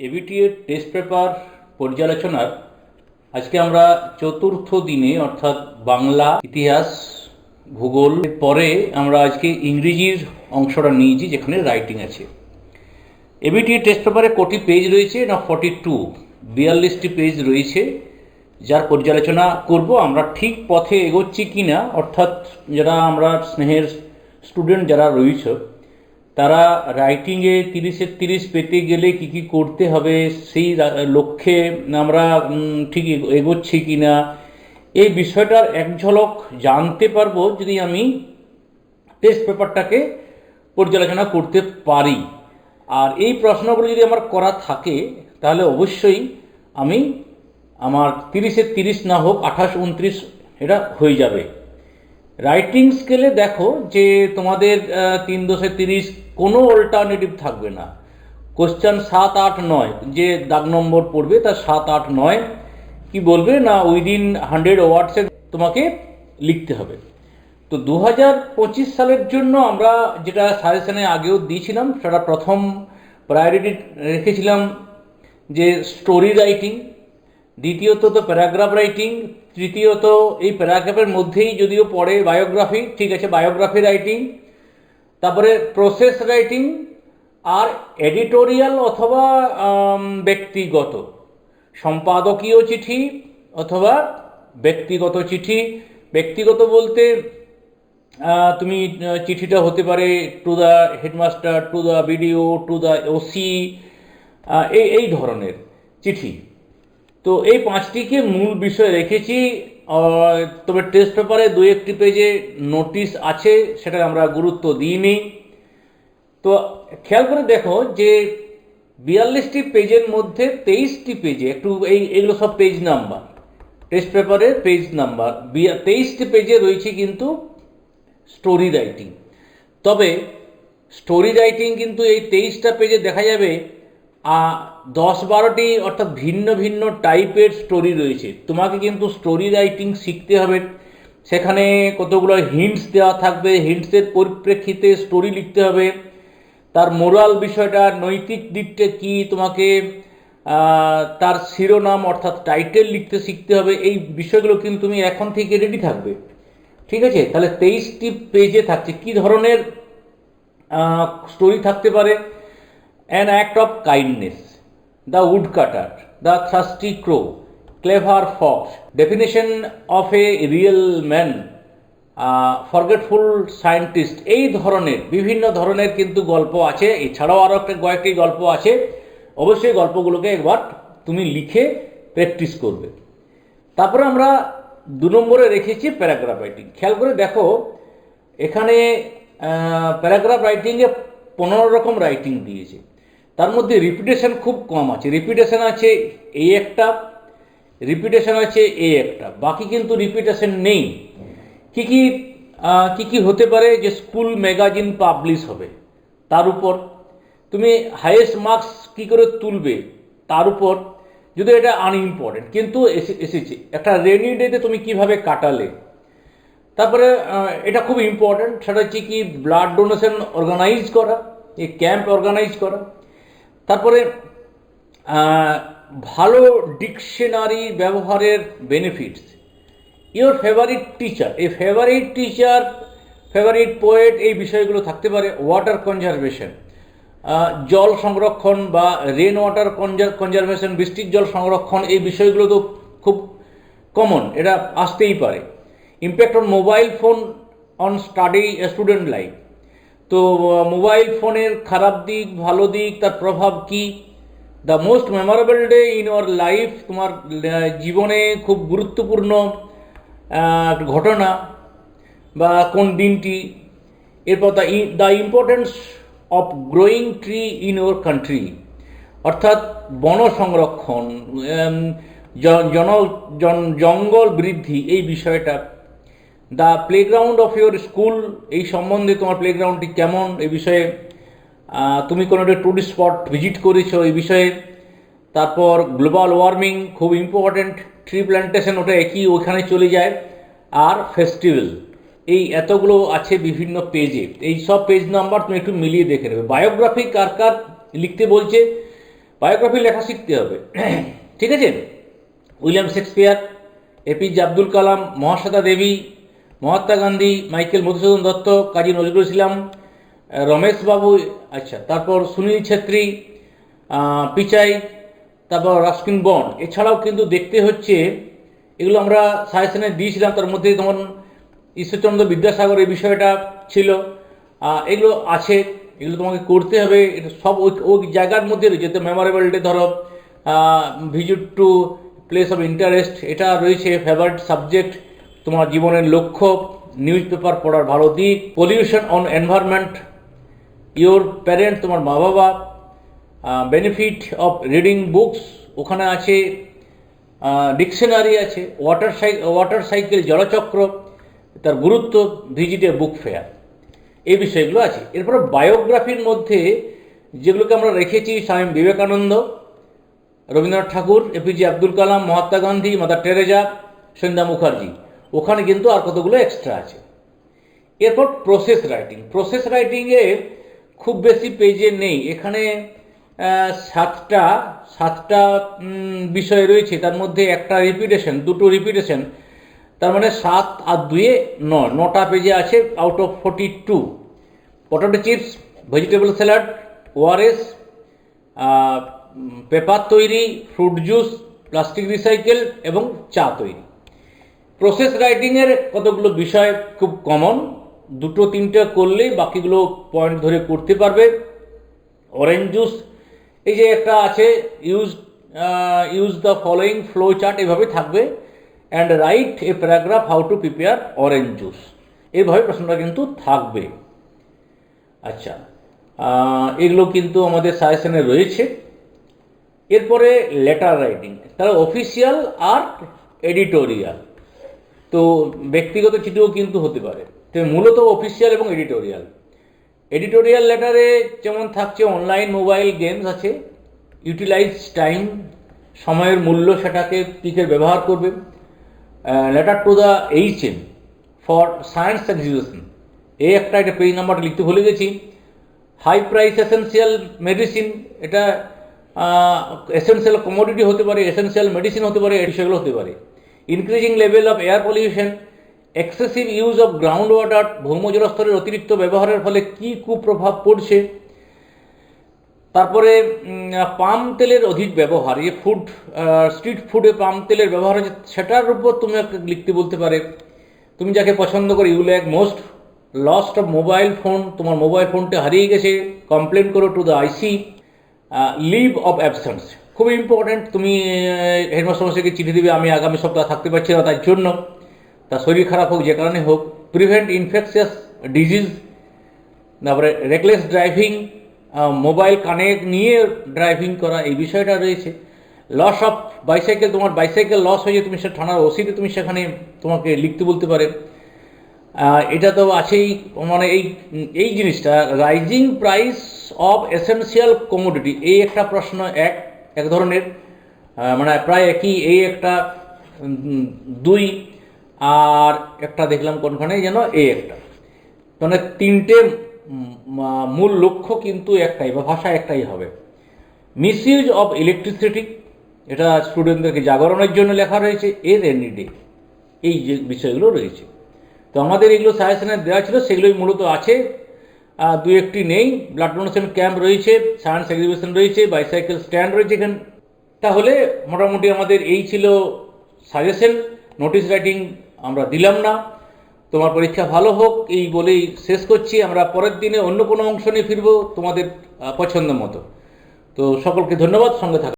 ABT এর test paper পর্যালোচনার আজকে আমরা চতুর্থ দিনে, অর্থাৎ বাংলা ইতিহাস, ভূগোল পরে আমরা আজকে ইংরেজির অংশটা নিয়েছি যেখানে রাইটিং আছে। এবিটি টেস্ট পেপারে কটি পেজ রয়েছে না ফর্টি টু বিয়াল্লিশটি পেজ রয়েছে, যার পর্যালোচনা করব আমরা ঠিক পথে এগোচ্ছি কি না অর্থাৎ যারা আমরা স্নেহের স্টুডেন্ট যারা রয়েছে তারা রাইটিংয়ে তিরিশের তিরিশ পেতে গেলে কি কি করতে হবে, সেই লক্ষ্যে আমরা ঠিক এগো- এগোচ্ছি কি না এই বিষয়টার এক ঝলক জানতে পারব যদি আমি টেস্ট পেপারটাকে পর্যালোচনা করতে পারি। আর এই প্রশ্নগুলো যদি আমার করা থাকে, তাহলে অবশ্যই আমি আমার তিরিশের তিরিশ না হোক আঠাশ উনত্রিশ এটা হয়ে যাবে। রাইটিং স্কেলে দেখো যে তোমাদের তিন দশে তিরিশ কোনো অল্টারনেটিভ থাকবে না। কোশ্চেন সাত, আট, নয়, যে দাগ নম্বর পড়বে তার সাত, আট, নয়, কি বলবে? না উইদিন হান্ড্রেড ওয়ার্ডসে তোমাকে লিখতে হবে। তো দু হাজার পঁচিশ সালের জন্য আমরা যেটা সাজেশনে আগেও দিয়েছিলাম, সেটা প্রথম প্রায়োরিটি রেখেছিলাম যে স্টোরি রাইটিং দ্বিতীয়ত তো প্যারাগ্রাফ রাইটিং তৃতীয়ত এই প্যারাগ্রাফের মধ্যেই যদিও পড়ে বায়োগ্রাফি ঠিক আছে বায়োগ্রাফি রাইটিং তারপরে প্রসেস রাইটিং আর এডিটোরিয়াল অথবা ব্যক্তিগত। সম্পাদকীয় চিঠি অথবা ব্যক্তিগত চিঠি। ব্যক্তিগত বলতে তুমি চিঠিটা হতে পারে to the headmaster to the BDO to the OC এই এই ধরনের চিঠি। তো এই পাঁচটিকে মূল বিষয় রেখেছি তবে টেস্ট পেপারে দু একটি পেজে নোটিশ আছে সেটা আমরা গুরুত্ব দিইনি। তো খেয়াল করে দেখো যে বিয়াল্লিশটি পেজের মধ্যে তেইশটি পেজে একটু এই, এগুলো সব পেজ নাম্বার টেস্ট পেপারের পেজ নাম্বার তেইশটি পেজে রয়েছে কিন্তু স্টোরি রাইটিং তবে স্টোরি রাইটিং কিন্তু এই তেইশটা পেজে দেখা যাবে দশ বারোটি অর্থাৎ ভিন্ন ভিন্ন টাইপের স্টোরি রয়েছে। তোমাকে কিন্তু স্টোরি রাইটিং শিখতে হবে। সেখানে কতগুলো হিন্টস দেওয়া থাকবে। হিন্টসের পরিপ্রেক্ষিতে স্টোরি লিখতে হবে। তার মোরাল বিষয়টা, নৈতিক দিকটা কি, তোমাকে তার শিরোনাম অর্থাৎ টাইটেল লিখতে শিখতে হবে। এই বিষয়গুলো কিন্তু তুমি এখন থেকে রেডি থাকবে। ঠিক আছে? তাহলে তেইশটি পেজে থাকছে। কি ধরনের স্টোরি থাকতে পারে? An act of kindness the woodcutter the thirsty crow clever fox definition of a real man forgetful scientist এই ধরনের, বিভিন্ন ধরনের কিন্তু গল্প আছে। এছাড়াও আরও একটা কয়েকটি গল্প আছে। অবশ্যই গল্পগুলোকে একবার তুমি লিখে প্র্যাকটিস করবে। তারপরে আমরা দু নম্বরে রেখেছি প্যারাগ্রাফ রাইটিং খেয়াল করে দেখো, এখানে প্যারাগ্রাফ রাইটিংয়ে পনেরো রকম রাইটিং দিয়েছে। তার মধ্যে রিপিটেশন খুব কম আছে। রিপিটেশন আছে এই একটা রিপিটেশন আছে এই একটা। বাকি কিন্তু রিপিটেশন নেই। কি কি কি কি হতে পারে যে স্কুল ম্যাগাজিন পাবলিশ হবে? তার উপর। তুমি হাইয়েস্ট মার্কস কি করে তুলবে? তার উপর। যদি এটা আনইম্পর্টেন্ট কিন্তু এসে- এসেছে। একটা রেনি ডেতে তুমি কীভাবে কাটালে? তারপরে এটা খুব ইম্পর্ট্যান্ট সেটা হচ্ছে কি ব্লাড ডোনেশন অর্গানাইজ করা, এই ক্যাম্প অর্গানাইজ করা। তারপরে ভালো ডিকশনারি ব্যবহারের বেনিফিটস ইওর ফেভারিট টিচার এই ফেভারিট টিচার ফেভারিট পোয়েট এই বিষয়গুলো থাকতে পারে। ওয়াটার কনজারভেশন জল সংরক্ষণ বা রেন ওয়াটার কনজারভেশন বৃষ্টির জল সংরক্ষণ, এই বিষয়গুলো তো খুব কমন এটা আসতেই পারে। Impact on mobile phone on study student life তো মোবাইল ফোনের খারাপ দিক, ভালো দিক, তার প্রভাব কি? The most memorable day in our life তোমার জীবনে খুব গুরুত্বপূর্ণ ঘটনা বা কোন দিনটি? এরপর the the importance of growing tree in our country অর্থাৎ বন সংরক্ষণ জন- জঙ্গল বৃদ্ধি, এই বিষয়টা the playground of your school এই সম্বন্ধে তোমার প্লেগ্রাউন্ডটি কেমন? এ বিষয়ে তুমি কোনো একটা টুরিস্ট স্পট ভিজিট করেছ এই বিষয়ে। তারপর গ্লোবাল ওয়ার্মিং খুব ইম্পর্ট্যান্ট ট্রি প্ল্যান্টেশন ওটা একই ওখানে চলে যায়। আর ফেস্টিভ্যাল এই এতগুলো আছে বিভিন্ন পেজে এই সব পেজ নাম্বার তুমি একটু মিলিয়ে দেখে নেবে। বায়োগ্রাফি কার কার লিখতে বলছে? বায়োগ্রাফি লেখা শিখতে হবে। ঠিক আছে? William Shakespeare APJ Abdul Kalam, Mahasweta Debi Mahatma Gandhi Michael Madhusudan Dutta Kazi Nazrul Islam আহ, রমেশ বাবু আচ্ছা তারপর সুনীল ছেত্রী পিচাই তারপর রাস্কিন বন্ড এছাড়াও কিন্তু দেখতে হচ্ছে এগুলো আমরা সাজেশনে দিয়েছিলাম তার মধ্যে যেমন ঈশ্বরচন্দ্র বিদ্যাসাগর এই বিষয়টা ছিল এগুলো আছে এগুলো তোমাকে করতে হবে এটা সব ওই ওই জায়গার মধ্যে রয়েছে তো মেমোরেবল ডে ধরো visit to place of interest এটা রয়েছে ফেভারিট সাবজেক্ট তোমার জীবনের লক্ষ্য নিউজ পেপার পড়ার ভালো দিক pollution on environment your parent তোমার মা বাবা বেনিফিট অফ রিডিং বুকস ওখানে আছে ডিকশনারি আছে ওয়াটার সাই ওয়াটার সাইকেল জলচক্র, তার গুরুত্ব ভিজিটে বুক ফেয়ার এই বিষয়গুলো আছে। এরপরে বায়োগ্রাফির মধ্যে যেগুলোকে আমরা রেখেছি, Swami Vivekananda, Rabindranath Tagore APJ Abdul Kalam Mahatma Gandhi, Mother Teresa, Sandhya Mukherjee. ওখানে কিন্তু আর কতগুলো এক্সট্রা আছে। এরপর প্রসেস রাইটিং প্রসেস রাইটিংয়ে খুব বেশি পেজে নেই। এখানে সাতটা সাতটা বিষয় রয়েছে। তার মধ্যে একটা রিপিটেশন দুটো রিপিটেশন তার মানে সাত আর দুয়ে নয়। নটা পেজে আছে out of forty two potato chips vegetable salad ORS paper তৈরি ফ্রুট জুস প্লাস্টিক রিসাইকেল এবং চা তৈরি। প্রসেস রাইটিংয়ের কতগুলো বিষয় খুব কমন দুটো, তিনটে করলেই বাকিগুলো পয়েন্ট ধরে করতে পারবে। অরেঞ্জ জুস এই যে একটা আছে use use the following flow chart এভাবে থাকবে। And write a paragraph how to prepare orange juice এইভাবে প্রশ্নটা কিন্তু থাকবে। আচ্ছা এগুলো কিন্তু আমাদের সাজেশনে রয়েছে। এরপরে লেটার রাইটিং তারা অফিসিয়াল আর এডিটোরিয়াল তো ব্যক্তিগত চিঠিও কিন্তু হতে পারে। তো মূলত অফিসিয়াল এবং এডিটোরিয়াল এডিটোরিয়াল লেটারে যেমন থাকছে অনলাইন মোবাইল গেমস আছে ইউটিলাইজ টাইম সময়ের মূল্য সেটাকে পিকের ব্যবহার করবে। Letter to the H M for science exhibition এই একটা একটা পেজ নাম্বারটা লিখতে ভুলে গেছি। হাই প্রাইস এসেন্সিয়াল মেডিসিন এটা এসেন্সিয়াল কমোডিটি হতে পারে এসেন্সিয়াল মেডিসিন হতে পারে, এই বিষয়গুলো হতে পারে। Increasing level of air pollution excessive use of ground water ভৌমজলস্তরের অতিরিক্ত ব্যবহারের ফলে কী কুপ্রভাব পড়ছে? তারপরে পাম তেলের অধিক ব্যবহার, এই ফুড স্ট্রিট ফুডে পাম তেলের ব্যবহার হচ্ছে, সেটার উপর তুমি লিখতে বলতে পারে। তুমি যাকে পছন্দ করো you like most lost of mobile phone তোমার মোবাইল ফোনটা হারিয়ে গেছে কমপ্লেন করো to the IC leave of absence খুব ইম্পর্ট্যান্ট তুমি হেডমাস্টার মশাইকে চিঠি দিবে, আমি আগামী সপ্তাহে থাকতে পারছি না তার জন্য। তার শরীর খারাপ হোক, যে কারণে হোক প্রিভেন্ট ইনফেকশাস ডিজিজ তারপরে রেকলেস ড্রাইভিং মোবাইল কানেক্ট নিয়ে ড্রাইভিং করা, এই বিষয়টা রয়েছে। লস অফ বাইসাইকেল তোমার বাইসাইকেল লস হয়ে তুমি সে থানার ওসিতে তুমি সেখানে তোমাকে লিখতে বলতে পারে। এটা তো আছেই মানে এই এই জিনিসটা rising price of essential commodity এই একটা প্রশ্ন, এক। এক ধরনের মানে প্রায় একই, এই একটা দুই আর একটা দেখলাম কোনখানে যেন এই একটা। মানে তিনটে মূল লক্ষ্য কিন্তু একটাই, বা ভাষা একটাই হবে। মিসইউজ অফ ইলেকট্রিসিটি, এটা স্টুডেন্টদেরকে জাগরণের জন্য লেখা রয়েছে এ রেনি ডে, এই যে বিষয়গুলো রয়েছে। তো আমাদের এগুলো সাজেশনে দেওয়া ছিল, সেগুলোই মূলত আছে। দু একটি নেই। ব্লাড ডোনেশন ক্যাম্প রয়েছে সায়েন্স এক্সিবিশন রয়েছে বাইসাইকেল স্ট্যান্ড রয়েছে এখানে। তাহলে মোটামুটি আমাদের এই ছিল সাজেশন নোটিশ রাইটিং আমরা দিলাম না। তোমার পরীক্ষা ভালো হোক, এই বলেই শেষ করছি। আমরা পরের দিনে অন্য কোনো অংশ নিয়ে ফিরবো তোমাদের পছন্দ মতো। তো সকলকে ধন্যবাদ, সঙ্গে থাকা।